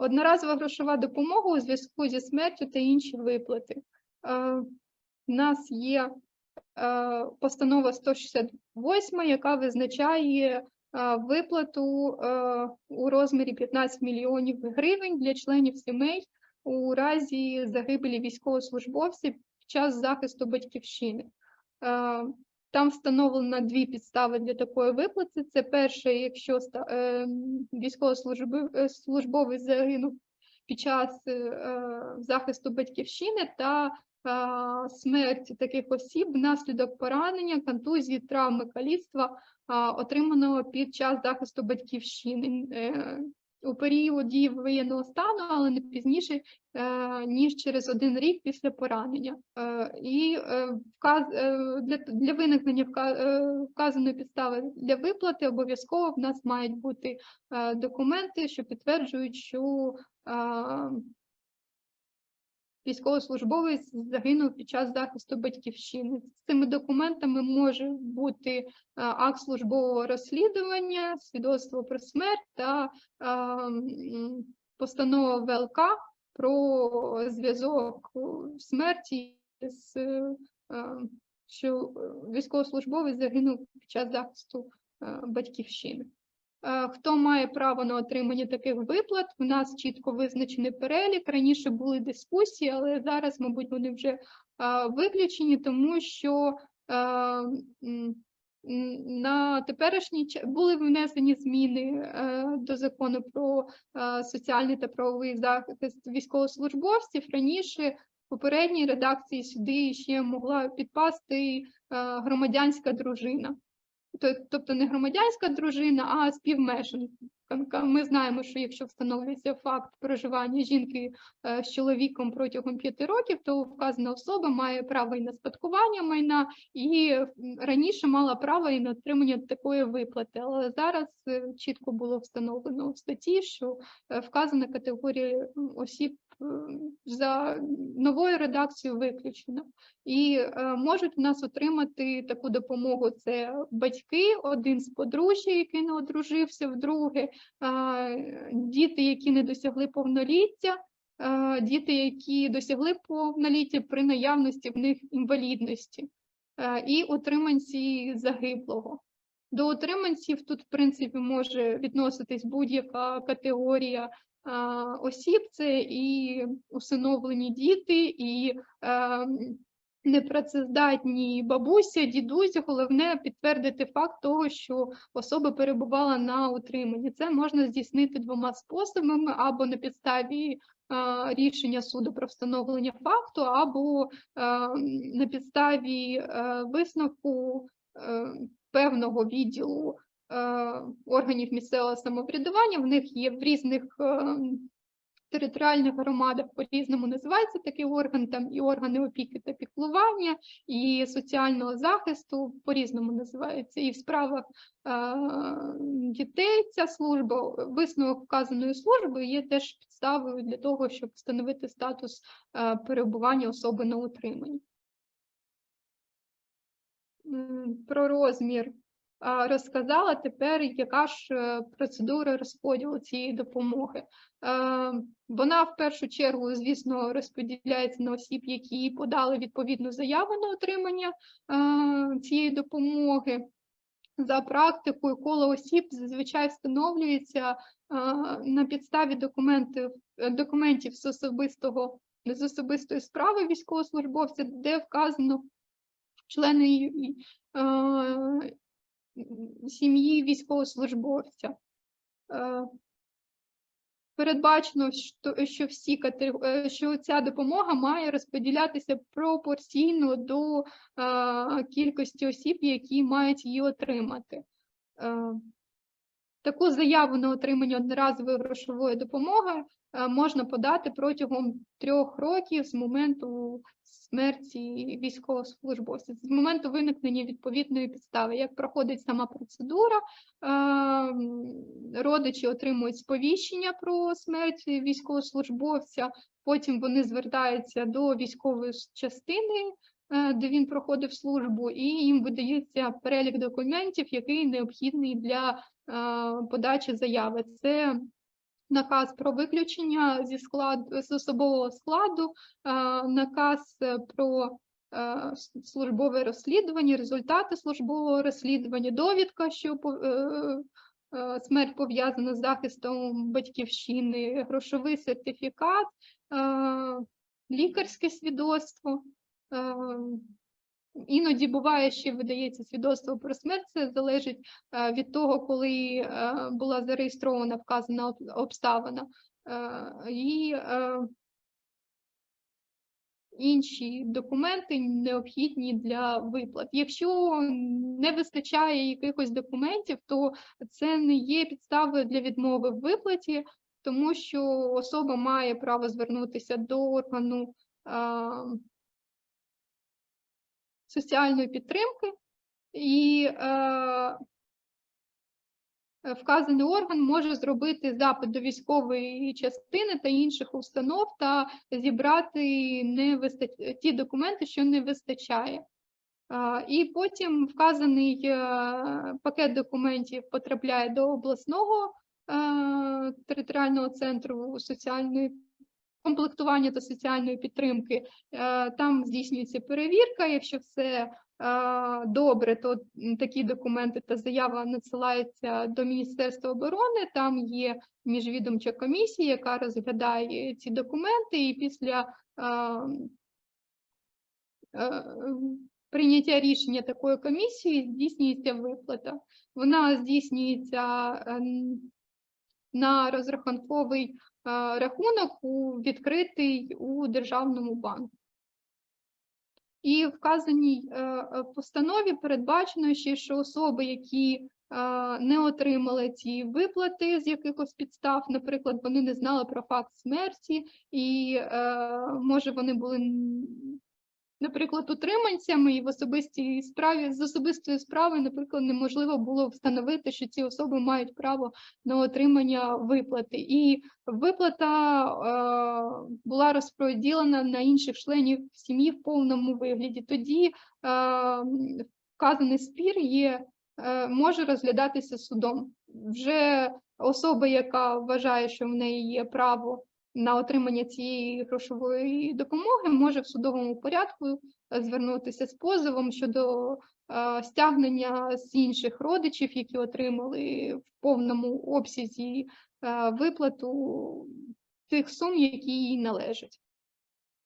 Одноразова грошова допомога у зв'язку зі смертю та інші виплати. Е, У нас є е, постанова 168, яка визначає е, виплату е, у розмірі 15 мільйонів гривень для членів сімей у разі загибелі військовослужбовців під час захисту батьківщини. Е, Там встановлено дві підстави для такої виплати. Це перше, якщо е, військовослужбовець загинув під час е, е, захисту батьківщини та е, смерть таких осіб внаслідок поранення, контузії, травми, каліцтва, отриманого під час захисту батьківщини е, у період дії воєнного стану, але не пізніше, е, ніж через один рік після поранення. Е, І е, вказ, для, для виникнення вка- вказаної підстави для виплати обов'язково в нас мають бути документи, що підтверджують, що військовослужбовець загинув під час захисту батьківщини. З цими документами може бути е, акт службового розслідування, свідоцтво про смерть та е, постанова ВЛК про зв'язок е, смерті з що військовослужбовець загинув під час захисту батьківщини. Е, Хто має право на отримання таких виплат? У нас чітко визначений перелік. Раніше були дискусії, але зараз, мабуть, вони вже е, виключені, тому що е, на теперішній час були внесені зміни до закону про соціальний та правовий захист військовослужбовців. Раніше в попередній редакції сюди ще могла підпасти громадянська дружина. То- Тобто не громадянська дружина, а співмешканка. Ми знаємо, що якщо встановлюється факт проживання жінки е, з чоловіком протягом п'яти років, то вказана особа має право і на спадкування майна, і раніше мала право і на отримання такої виплати. Але зараз е, чітко було встановлено в статті, що е, вказана категорія осіб за новою редакцією виключена. І е, можуть в нас отримати таку допомогу. Це батьки, один з подружжя, який не одружився вдруге, е, діти, які не досягли повноліття, е, діти, які досягли повноліття при наявності в них інвалідності, е, і утриманці загиблого. До утриманців тут, в принципі, може відноситись будь-яка категорія осіб, це і усиновлені діти, і непрацездатні бабуся, дідусь, головне підтвердити факт того, що особа перебувала на утриманні. Це можна здійснити двома способами: або на підставі рішення суду про встановлення факту, або на підставі висновку певного відділу органів місцевого самоврядування. В них є в різних е, територіальних громадах по-різному називається такий орган, там і органи опіки та піклування, і соціального захисту по-різному називається. І в справах е, дітей ця служба, висновок вказаної служби є теж підставою для того, щоб встановити статус е, перебування особи на утриманні. Про розмір розказала. Тепер яка ж е, процедура розподілу цієї допомоги? Е, Вона в першу чергу, звісно, розподіляється на осіб, які подали відповідну заяву на отримання е, цієї допомоги. За практикою коло осіб зазвичай встановлюється на підставі документів, документів з особистого з особистої справи військовослужбовця, де вказано члени сім'ї військовослужбовця. Е, Передбачено, що, всі катего- е, що ця допомога має розподілятися пропорційно до е, кількості осіб, які мають її отримати. Таку заяву на отримання одноразової грошової допомоги е, можна подати протягом трьох років з моменту смерті військовослужбовця, з моменту виникнення відповідної підстави. Як проходить сама процедура, е, родичі отримують сповіщення про смерть військовослужбовця, потім вони звертаються до військової частини, е, де він проходив службу, і їм видається перелік документів, який необхідний для подачі заяви. Це наказ про виключення зі складу з особового складу, е, наказ е, про е, службове розслідування, результати службового розслідування, довідка, що е, е, смерть пов'язана з захистом батьківщини, грошовий сертифікат, е, лікарське свідоцтво. Іноді буває, що видається свідоцтво про смерть. Це залежить е, від того, коли е, була зареєстрована вказана обставина. Е, І інші документи необхідні для виплат. Якщо не вистачає якихось документів, то це не є підставою для відмови в виплаті, тому що особа має право звернутися до органу соціальної підтримки, і е, вказаний орган може зробити запит до військової частини та інших установ та зібрати не виста- ті документи, що не вистачає. А, І потім вказаний е, пакет документів потрапляє до обласного е, територіального центру соціальної комплектування та соціальної підтримки. Е, Там здійснюється перевірка. Якщо все е, добре, то такі документи та заява надсилається до Міністерства оборони. Там є міжвідомча комісія, яка розглядає ці документи, і після е, прийняття рішення такої комісії здійснюється виплата. Вона здійснюється на розрахунковий рахунок у відкритий у державному банку. І в вказаній е, е, постанові передбачено ще, що особи, які е, не отримали ці виплати з якихось підстав, наприклад, вони не знали про факт смерті, і е, може вони були, наприклад, утриманцями, і в особистій справі з особистої справи, наприклад, неможливо було встановити, що ці особи мають право на отримання виплати. І виплата е, була розподілена на інших членів сім'ї в повному вигляді. Тоді е, вказаний спір є, е, може розглядатися судом. Вже особа, яка вважає, що в неї є право на отримання цієї грошової допомоги, може в судовому порядку е, звернутися з позовом щодо е, стягнення з інших родичів, які отримали в повному обсязі е, виплату тих сум, які їй належать.